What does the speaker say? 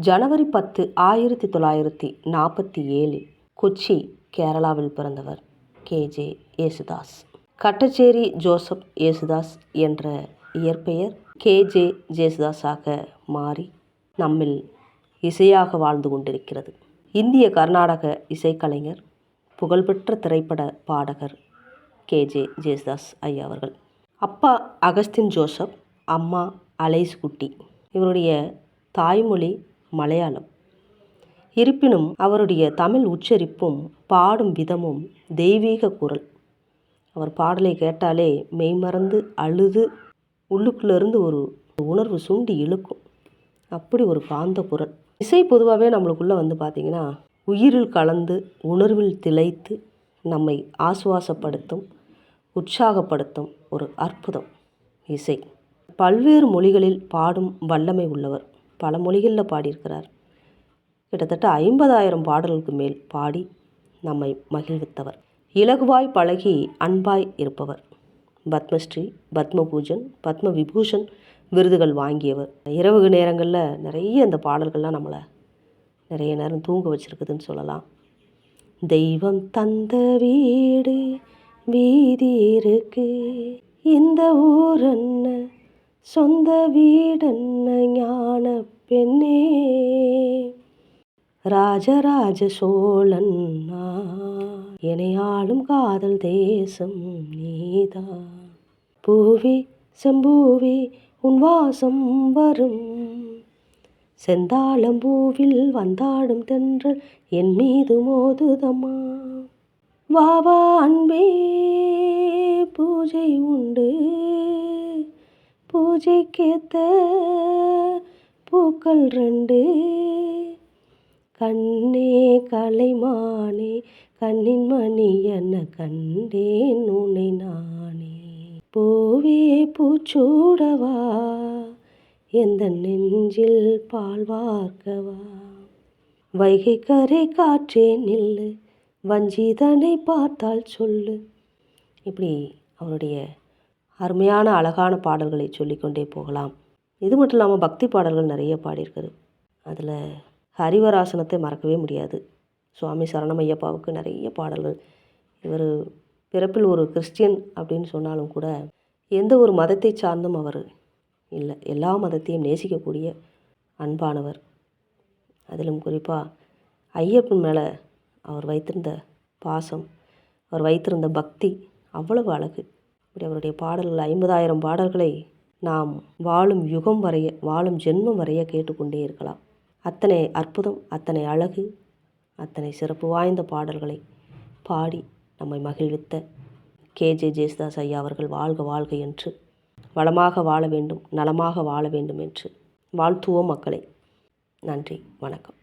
ஜனவரி பத்து ஆயிரத்தி தொள்ளாயிரத்தி நாற்பத்தி ஏழில் கொச்சி கேரளாவில் பிறந்தவர் கேஜே யேசுதாஸ். கட்டச்சேரி ஜோசப் யேசுதாஸ் என்ற இயற்பெயர் கேஜே ஜேசுதாஸாக மாறி நம்மில் இசையாக வாழ்ந்து கொண்டிருக்கிறது. இந்திய கர்நாடக இசைக்கலைஞர் புகழ்பெற்ற திரைப்பட பாடகர் கேஜே ஜேசுதாஸ் ஐயா அவர்கள். அப்பா அகஸ்தின் ஜோசப் அம்மா அலைஸ் குட்டி. இவருடைய தாய்மொழி மலையாளம். இருப்பினும் அவருடைய தமிழ் உச்சரிப்பும் பாடும் விதமும் தெய்வீக குரல். அவர் பாடலை கேட்டாலே மெய்மறந்து அழுது உள்ளுக்குள்ளேருந்து ஒரு உணர்வு சுண்டி இழுக்கும். அப்படி ஒரு காந்த குரல். இசை பொதுவாகவே நம்மளுக்குள்ளே வந்து பார்த்திங்கன்னா உயிரில் கலந்து உணர்வில் திளைத்து நம்மை ஆசுவாசப்படுத்தும் உற்சாகப்படுத்தும் ஒரு அற்புதம் இசை. பல்வேறு மொழிகளில் பாடும் வல்லமை உள்ளவர். பல மொழிகளில் பாடியிருக்கிறார். கிட்டத்தட்ட ஐம்பதாயிரம் பாடல்களுக்கு மேல் பாடி நம்மை மகிழ்வித்தவர். இலகுவாய் பழகி அன்பாய் இருப்பவர். பத்மஸ்ரீ பத்மபூஜன் பத்ம விபூஷன் விருதுகள் வாங்கியவர். இரவு நேரங்களில் நிறைய இந்த பாடல்கள்லாம் நம்மளை நிறைய நேரம் தூங்க வச்சுருக்குதுன்னு சொல்லலாம். தெய்வம் தந்த வீடு வீதி இருக்கு. இந்த ஊரன்ன சொந்த வீடன்ன ஞான பெண்ணே ராஜராஜ சோழன் இணையாளும் காதல் தேசம் நீதான் பூவி செம்பூவி உன் வாசம் வரும். செந்தாளம்பூவில் வந்தாடும் தென்றல் என் மீது மோதுதம்மா. வாவா அன்பே பூஜை உண்டு. பூஜைக்கேத்த பூக்கள் ரெண்டு. கண்ணே கலைமானே கண்ணின் மணி என்ன கண்டேன் உன்னை நானே. பூவே பூச்சூடவா எந்த நெஞ்சில் பால் வார்க்கவா. வைகை கரை காற்றே நில்லு வஞ்சிதனை பார்த்தால் சொல்லு. இப்படி அவருடைய அருமையான அழகான பாடல்களை சொல்லிக்கொண்டே போகலாம். இது மட்டும் இல்லாமல் பக்தி பாடல்கள் நிறைய பாடியிருக்காரு. அதில் ஹரிவராசனத்தை மறக்கவே முடியாது. சுவாமி சரணமையப்பாவுக்கு நிறைய பாடல்கள். இவர் பிறப்பில் ஒரு கிறிஸ்டியன் அப்படின்னு சொன்னாலும் கூட எந்த ஒரு மதத்தை சார்ந்தும் அவர் இல்லை. எல்லா மதத்தையும் நேசிக்கக்கூடிய அன்பானவர். அதிலும் குறிப்பாக ஐயப்பன் மேலே அவர் வைத்திருந்த பாசம் அவர் வைத்திருந்த பக்தி அவ்வளவு அழகு. இப்படி அவருடைய பாடல்கள் ஐம்பதாயிரம் பாடல்களை நாம் வாழும் யுகம் வரைய வாழும் ஜென்மம் வரைய கேட்டுக்கொண்டே இருக்கலாம். அத்தனை அற்புதம் அத்தனை அழகு அத்தனை சிறப்பு வாய்ந்த பாடல்களை பாடி நம்மை மகிழ்வித்த கேஜே ஜேசுதாஸ் ஐயா அவர்கள் வாழ்க வாழ்க என்று வளமாக வாழ வேண்டும் நலமாக வாழ வேண்டும் என்று வாழ்த்துவோம் மக்களை. நன்றி வணக்கம்.